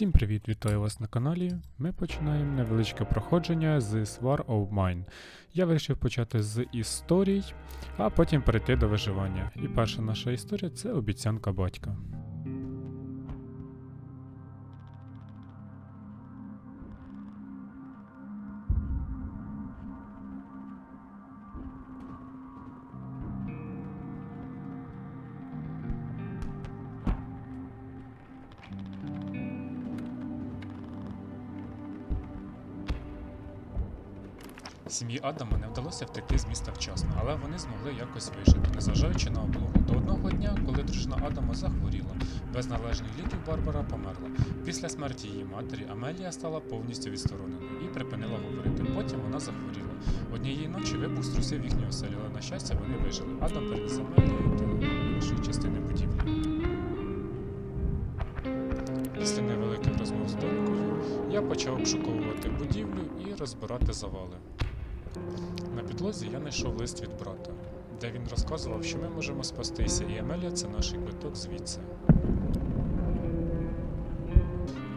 Всім привіт, вітаю вас на каналі. Ми починаємо невеличке проходження з Swar of Mine. Я вирішив почати з історій, а потім перейти до виживання. І перша наша історія це обіцянка батька. Сім'ї Адама не вдалося втекти з міста вчасно, але вони змогли якось вижити, незважаючи на облогу. До одного дня, коли дружина Адама захворіла, без належних ліків Барбара померла. Після смерті її матері Амелія стала повністю відстороненою і припинила говорити. Потім вона захворіла. Однієї ночі вибух струсив їхню оселю, але на щастя вони вижили. Адам перевіз Амелію до іншої частини будівлі. Після невеликих розмов з донькою я почав обшуковувати будівлю і розбирати завали. На підлозі я знайшов лист від брата, де він розказував, що ми можемо спастися, і Емелія це наш квиток звідси.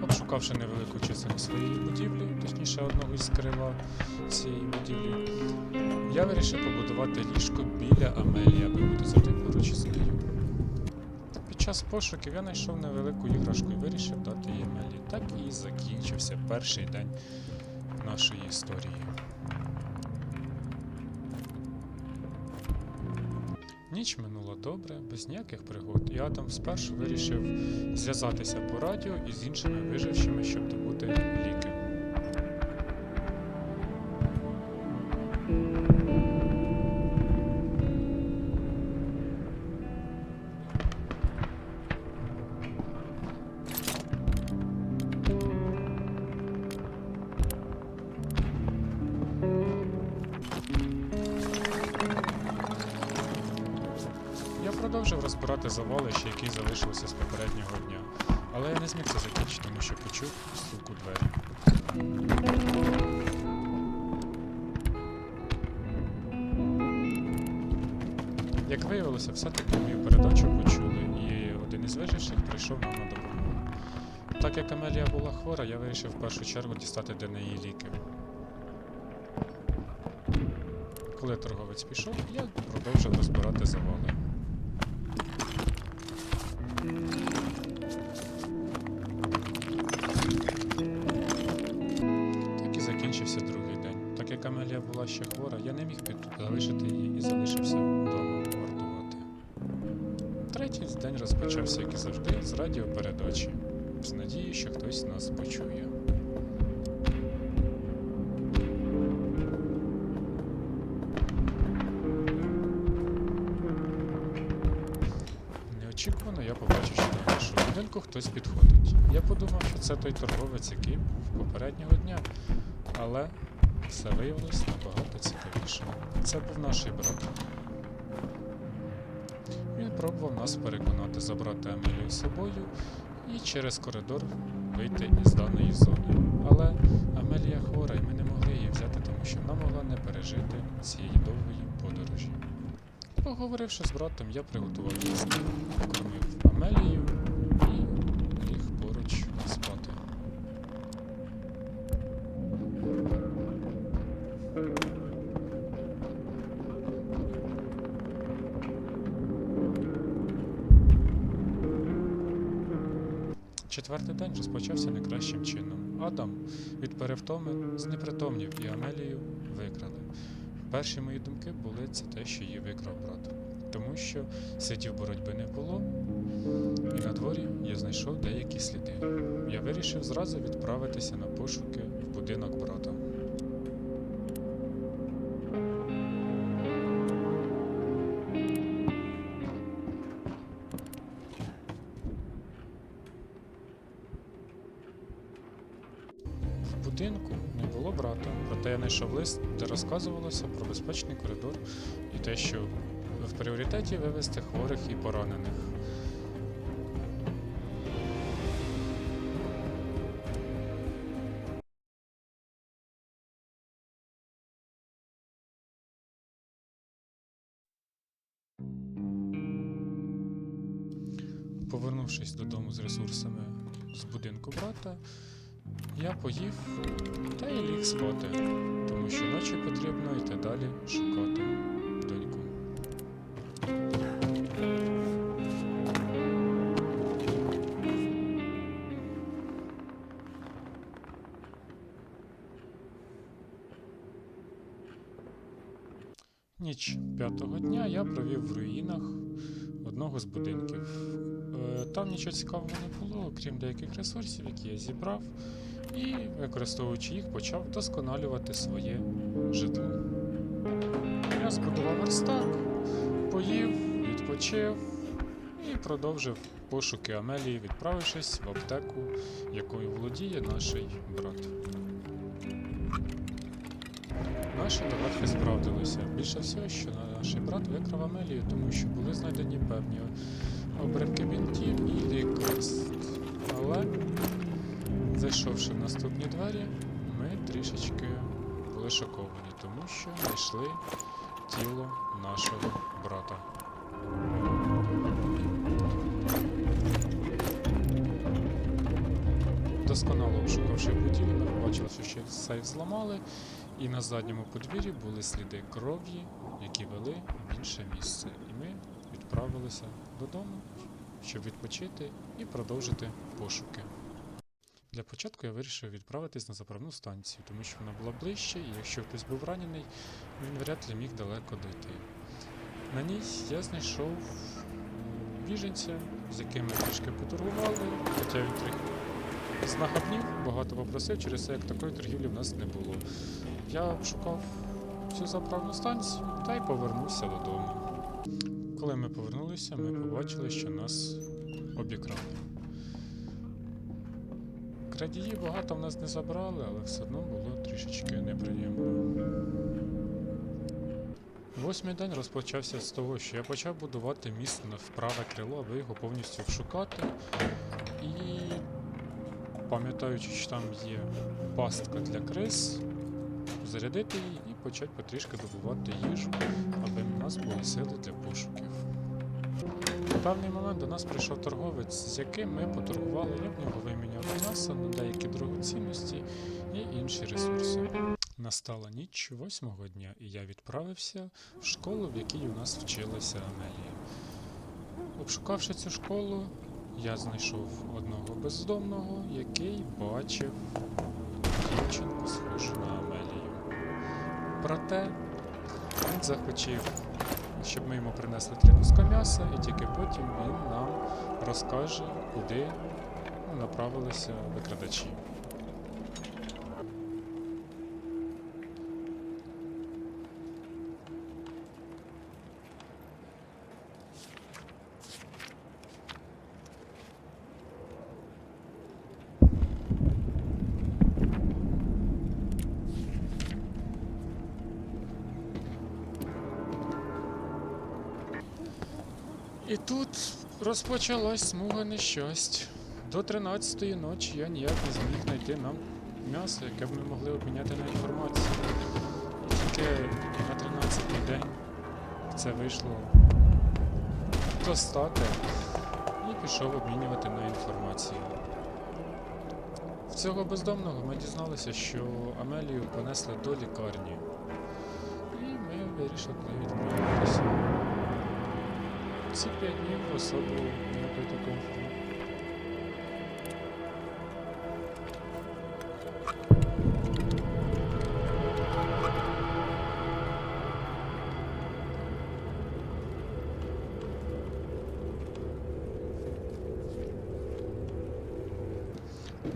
Обшукавши невелику частину своєї будівлі, точніше одного із крила цієї будівлі, я вирішив побудувати ліжко біля Амелії, аби бути завжди поруч із нею. Під час пошуків я знайшов невелику іграшку і вирішив дати її Емелії. Так і закінчився перший день нашої історії. Ніч минула добре, без ніяких пригод, і Адам спершу вирішив зв'язатися по радіо із іншими вижившими, щоб добути продовжив завалище, які залишилися з попереднього дня, але я не зміг це закінчити, тому що почув стук у двері. Як виявилося, все-таки мою передачу почули, і один із виживших прийшов нам на допомогу. Так як Амелія була хвора, я вирішив в першу чергу дістати для неї ліки. Коли торговець пішов, я продовжив розбирати завали. Амелія була ще хвора, я не міг залишити її і залишився вдома вартувати. Третій день розпочався, як і завжди, з радіопередачі, з надією, що хтось нас почує. Неочікувано я побачив, що до нашого будинку хтось підходить. Я подумав, що це той торговець, який був попереднього дня, але все виявилось набагато цікавіше. Це був наш брат. Він пробував нас переконати забрати Амелію з собою і через коридор вийти із даної зони. Але Амелія хвора, і ми не могли її взяти, тому що вона могла не пережити цієї довгої подорожі. Поговоривши з братом, я приготував їсти, покормив Амелію Четвертий день розпочався найкращим чином. Адам від перевтоми знепритомнів і Амелію викрали. Перші мої думки були це те, що її викрав брат. Тому що слідів боротьби не було, і на дворі я знайшов деякі сліди. Я вирішив зразу відправитися на пошуки в будинок брата. Будинку не було брата, проте я знайшов лист, де розказувалося про безпечний коридор і те, що в пріоритеті вивезти хворих і поранених. Повернувшись додому з ресурсами з будинку брата, я поїв та й ліг спати, тому що ночі потрібно йти далі шукати доньку. Ніч п'ятого дня я провів в руїнах одного з будинків. Е, Там нічого цікавого не було, окрім деяких ресурсів, які я зібрав, і, використовуючи їх, почав вдосконалювати своє житло. Я збудував верстак, поїв, відпочив і продовжив пошуки Амелії, відправившись в аптеку, якою володіє наш брат. Наші догадки справдилися. Більше всього, що наш брат викрав Амелію, тому що були знайдені певні обривки бінтів і лікарств. Але, зайшовши в наступні двері, ми трішечки були шоковані, тому що знайшли тіло нашого брата. Досконало обшукавши будівлю, ми побачили, що ще сейф зламали, і на задньому подвір'ї були сліди крові, які вели в інше місце. І ми відправилися додому, щоб відпочити і продовжити пошуки. Для початку я вирішив відправитись на заправну станцію, тому що вона була ближче, і якщо хтось був ранений, він вряд ли міг далеко дойти. На ній я знайшов біженця, з яким ми трішки поторгували, хоча він трохи знахабнів, багато попросив, через це як такої торгівлі в нас не було. Я обшукав цю заправну станцію та й повернувся додому. Коли ми повернулися, ми побачили, що нас обікрали. Крадії багато в нас не забрали, але все одно було трішечки неприємно. Восьмий день розпочався з того, що я почав будувати міст на вправе крило, аби його повністю вшукати. І пам'ятаючи, що там є пастка для крис, зарядити її почати потрішки добувати їжу, аби в нас були сили для пошуків. В певний момент до нас прийшов торговець, з яким ми поторгували, в нього виміняв м'ясо на деякі дорогоцінності і інші ресурси. Настала ніч восьмого дня, і я відправився в школу, в якій у нас вчилася Амелія. Обшукавши цю школу, я знайшов одного бездомного, який бачив дівчинку схожу на Амелію. Проте він захотів, щоб ми йому принесли три куска м'яса, і тільки потім він нам розкаже, куди ну, направилися викрадачі. І тут розпочалась смуга нещасть. До 13-ї ночі я ніяк не зміг знайти нам м'ясо, яке б ми могли обміняти на інформацію. І тільки на 13-й день це вийшло достати і пішов обмінювати на інформацію. В цього бездомного ми дізналися, що Амелію понесли до лікарні. І ми вирішили відправитися. Ці п'ять днів особо ніякої такої.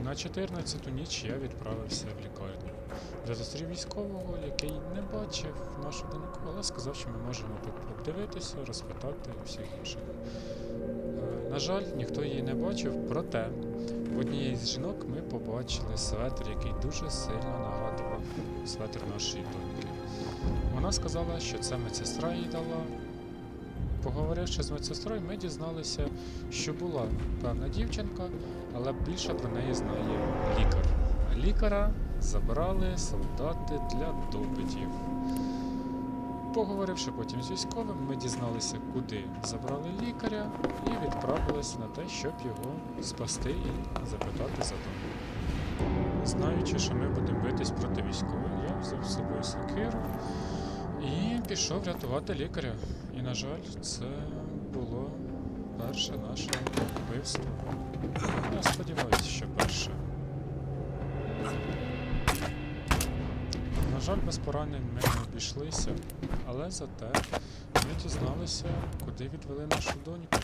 На 14-ту ніч я відправився в лікарню, де зустрів військового, який не бачив нашу доньку, але сказав, що ми можемо тут обдивитися, розпитати і всіх інших. Е, На жаль, ніхто її не бачив, проте в одній з жінок ми побачили светр, який дуже сильно нагадував светр нашої доньки. Вона сказала, що це медсестра їй дала. Поговоривши з медсестрою, ми дізналися, що була певна дівчинка, але більше про неї знає лікар. Лікаря забрали солдати для допитів. Поговоривши потім з військовим, ми дізналися, куди забрали лікаря, і відправилися на те, щоб його спасти і запитати за дому. Знаючи, що ми будемо битись проти військових, я взяв з собою сокиру і пішов рятувати лікаря. І, на жаль, це було перше наше вбивство. Я сподіваюся, що перше. Жаль, без поранень ми не обійшлися, але зате ми дізналися, куди відвели нашу доньку.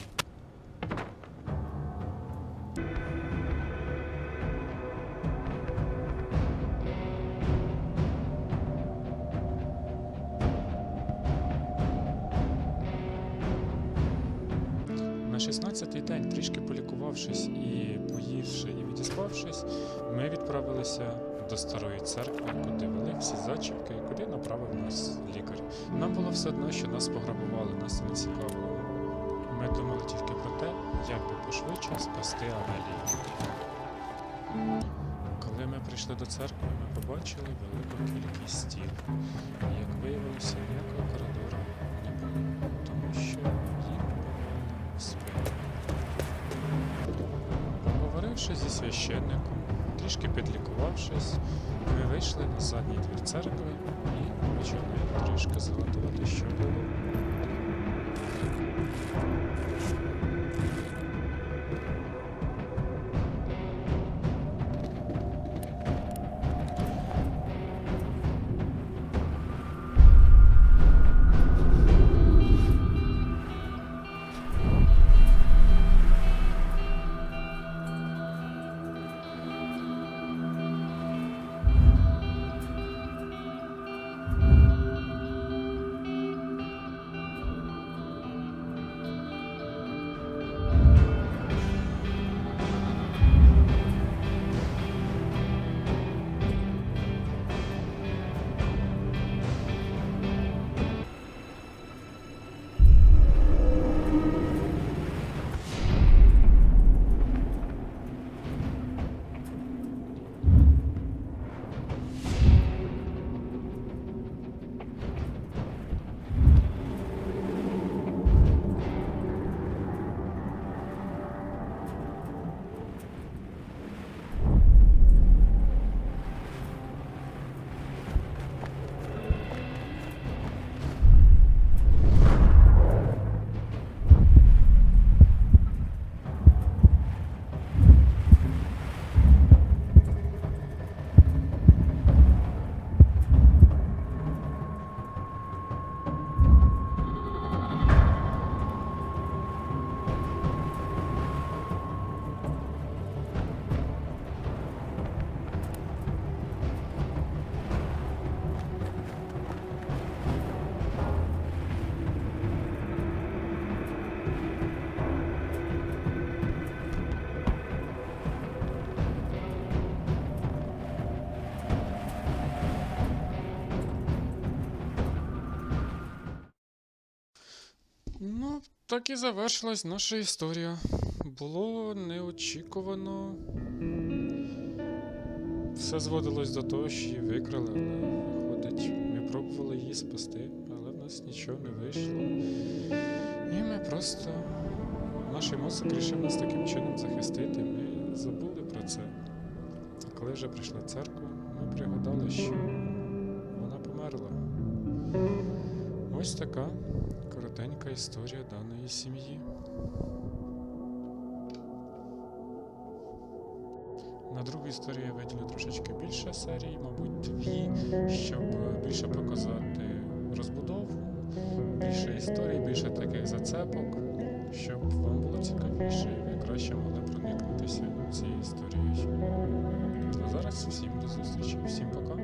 На 16-й день, трішки полікувавшись і поївши і відіспавшись, ми відправилися до старої церкви, куди вели всі зачіпки, і куди направив нас лікар. Нам було все одно, що нас пограбували, нас не цікавило. Ми думали тільки про те, як би пошвидше спасти Амелію. Коли ми прийшли до церкви, ми побачили велику кількість стін. І, Як виявилося, ніякого коридору не було, тому що їх в спину. Поговоривши зі священником, трішки підлікувавшись, ми вийшли на задній двір церкви і почали трішки згадувати, що було. Так і завершилась наша історія. Було неочікувано. Все зводилось до того, що її викрали, але виходить, ми пробували її спасти, але в нас нічого не вийшло. І ми просто. Наш мозок рішив нас таким чином захистити. Ми забули про це. Коли вже прийшли в церкву, ми пригадали, що вона померла. Ось така коротенька історія даної сім'ї. На другу історію я виділю трошечки більше серій, мабуть, дві, щоб більше показати розбудову, більше історій, більше таких зацепок, щоб вам було цікавіше і ви краще могли проникнутися цією історією. А зараз всім до зустрічі, всім пока.